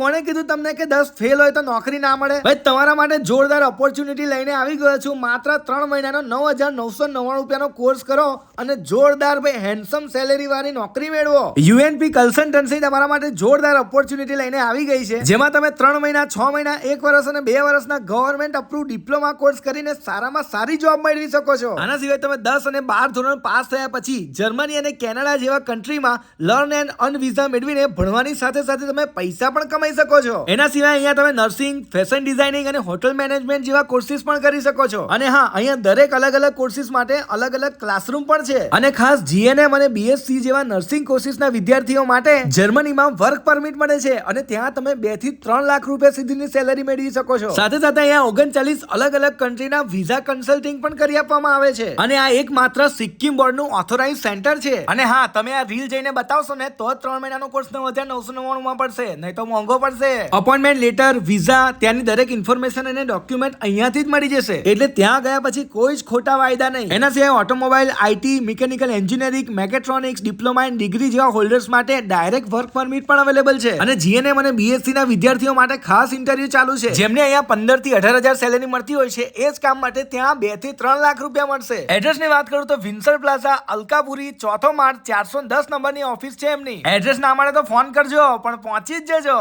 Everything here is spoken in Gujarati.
કોણે કીધું તમને કે દસ ફેલ હોય તો નોકરી ના મળે? ભાઈ તમારા માટે જોરદાર ઓપોર્ચ્યુનિટી લઈને આવી ગયો છું. માત્ર ત્રણ મહિનાનો નવ હજાર નવસો નવ્વાણું રૂપિયાનો કોર્સ કરો અને જોરદાર ભાઈ હેન્ડસમ સેલેરી વાળી નોકરી મેળવો. યુએનપી કન્સલ્ટન્સી તમારા માટે જોરદાર ઓપોર્ચ્યુનિટી લઈને આવી ગઈ છે. જેમાં તમે ત્રણ મહિના છ મહિના એક વર્ષ અને બે વર્ષના ગવર્મેન્ટ અપ્રુવ ડિપ્લોમા કોર્સ કરીને સારામાં સારી જોબ મેળવી શકો છો. આના સિવાય તમે દસ અને બાર ધોરણ પાસ થયા પછી જર્મની અને કેનેડા જેવા કન્ટ્રીમાં લર્ન એન્ડ અન વિઝા મેળવીને ભણવાની સાથે સાથે તમે પૈસા પણ કમાઈ શકો છો. એના સિવાય અહીંયા તમે નર્સિંગ, ફેશન ડિઝાઇનિંગ અને હોટલ મેનેજમેન્ટ જેવા કોર્સિસ પણ કરી શકો છો. અને હા, અહીંયા દરેક અલગ અલગ કોર્સિસ માટે અલગ અલગ ક્લાસરૂમ પણ છે. અને ખાસ જીએનએમ અને બીએસસી જેવા નર્સિંગ કોર્સિસના વિદ્યાર્થીઓ માટે જર્મનીમાં વર્ક પરમિટ મળે છે અને ત્યાં તમે બેથી ત્રણ લાખ રૂપિયા સુધીની સેલરી મેળવી શકો છો. સાથે સાથે અહીંયા ઓગણચાલીસ અલગ અલગ કન્ટ્રીના વિઝા કન્સલ્ટિંગ પણ કરી આપવામાં આવે છે. અને આ એક માત્ર સિક્કિમ બોર્ડનું ઓથોરાઇઝ સેન્ટર છે. અને હા, તમે આ રીલ જઈને બતાવશો ને, તો ત્રણ મહિનાનો કોર્સ નવ હજાર નવસો નવ્વાણું માં પડશે. નહીં તો મોંઘો પડશે અપોઇન્ટમેન્ટ લેટર વિઝા ત્યાંની દરેક ઇન્ફોર્મેશન અને ડોક્યુમેન્ટ અહીંયાથી જ મળી જશે. એટલે ત્યાં ગયા પછી કોઈ જ ખોટા વાયદા નહીં. એના સિવાય automobile IT mechanical engineering mechatronics diploma and degree જેવા હોલ્ડર્સ માટે ડાયરેક્ટ વર્ક પરમિટ પણ અવેલેબલ છે. અને જીએનએમ અને બીએસસી ના વિદ્યાર્થીઓ માટે ખાસ ઇન્ટરવ્યુ ચાલુ છે. જેમને અહીંયા પંદરથી અઢાર હજાર સેલેરી મળતી હોય છે, એ જ કામ માટે ત્યાં બેથી ત્રણ લાખ રૂપિયા મળશે. એડ્રેસની વાત કરું તો વિન્સર પ્લાઝા અલકાપુરી, ચોથો માર્ચ ચારસો દસ નંબરની ઓફિસ છે એમની. એડ્રેસ ના મળે તો ફોન કરજો, પણ પહોંચી જ જજો.